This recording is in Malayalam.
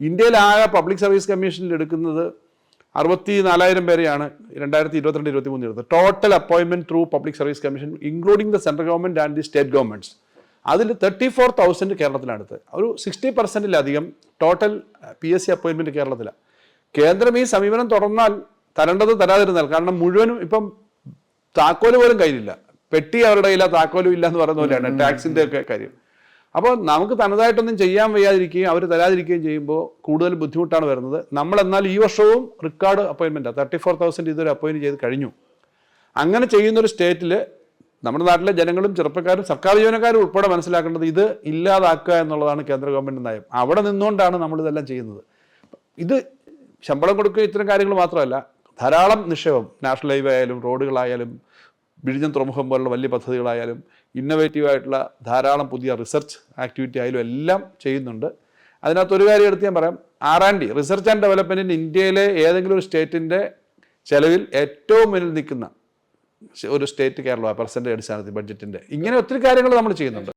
ഇന്ത്യയിൽ ആകെ പബ്ലിക് സർവീസ് കമ്മീഷനിൽ എടുക്കുന്നത് അറുപത്തി നാലായിരം പേരെയാണ് രണ്ടായിരത്തി ഇരുപത്തിരണ്ട് ഇരുപത്തി മൂന്ന് എടുത്തത് total അപ്പോയിൻമെന്റ് through public service commission including the central government and the state governments അതിൽ തേർട്ടി ഫോർ തൗസൻഡ് കേരളത്തിലാണ് എടുത്തത് ഒരു സിക്സ്റ്റി പെർസെന്റിലധികം ടോട്ടൽ പി എസ് സി അപ്പോയിൻമെന്റ് കേരളത്തിലാണ്. കേന്ദ്രം ഈ സമീപനം തുടർന്നാൽ തരേണ്ടത് തരാതിരുന്നാൽ കാരണം മുഴുവനും ഇപ്പം താക്കോൽ പോലും കയ്യിലില്ല. പെട്ടി അവരുടെ കയ്യില്ല താക്കോലും ഇല്ല എന്ന് പറയുന്ന പോലെയാണ് ടാക്സിന്റെ ഒക്കെ കാര്യം. അപ്പോൾ നമുക്ക് തനതായിട്ടൊന്നും ചെയ്യാൻ വയ്യാതിരിക്കുകയും അവർ തരാതിരിക്കുകയും ചെയ്യുമ്പോൾ കൂടുതൽ ബുദ്ധിമുട്ടാണ് വരുന്നത്. നമ്മൾ എന്നാൽ ഈ വർഷവും റിക്കാർഡ് അപ്പോയിൻമെന്റാണ് തേർട്ടി ഫോർ തൗസൻഡ് ഇതൊരു അപ്പോയിന്റ് ചെയ്ത് കഴിഞ്ഞു. അങ്ങനെ ചെയ്യുന്ന ഒരു സ്റ്റേറ്റിൽ നമ്മുടെ നാട്ടിലെ ജനങ്ങളും ചെറുപ്പക്കാരും സർക്കാർ ജീവനക്കാരും ഉൾപ്പെടെ മനസ്സിലാക്കേണ്ടത് ഇത് ഇല്ലാതാക്കുക എന്നുള്ളതാണ് കേന്ദ്ര ഗവൺമെന്റ് നയം. അവിടെ നിന്നുകൊണ്ടാണ് നമ്മളിതെല്ലാം ചെയ്യുന്നത്. ഇത് ശമ്പളം കൊടുക്കുക ഇത്തരം കാര്യങ്ങൾ മാത്രമല്ല ധാരാളം നിക്ഷേപം നാഷണൽ ഹൈവേ ആയാലും റോഡുകളായാലും വിഴിഞ്ഞം തുറമുഖം പോലുള്ള വലിയ പദ്ധതികളായാലും ഇന്നോവേറ്റീവ് ആയിട്ടുള്ള ധാരാളം പുതിയ റിസർച്ച് ആക്ടിവിറ്റി ആയാലും എല്ലാം ചെയ്യുന്നുണ്ട്. അതിനകത്ത് ഒരു കാര്യം എടുത്ത് ഞാൻ പറയാം. R and D research and ഡെവലപ്മെന്റിന് ഇന്ത്യയിലെ ഏതെങ്കിലും ഒരു സ്റ്റേറ്റിന്റെ ചിലവിൽ ഏറ്റവും മുന്നിൽ നിൽക്കുന്ന ഒരു സ്റ്റേറ്റ് കേരള പെർസെന്റേജ് അടിസ്ഥാനത്തിൽ ബഡ്ജറ്റിന്റെ ഇങ്ങനെ ഒത്തിരി കാര്യങ്ങൾ നമ്മൾ ചെയ്യുന്നുണ്ട്.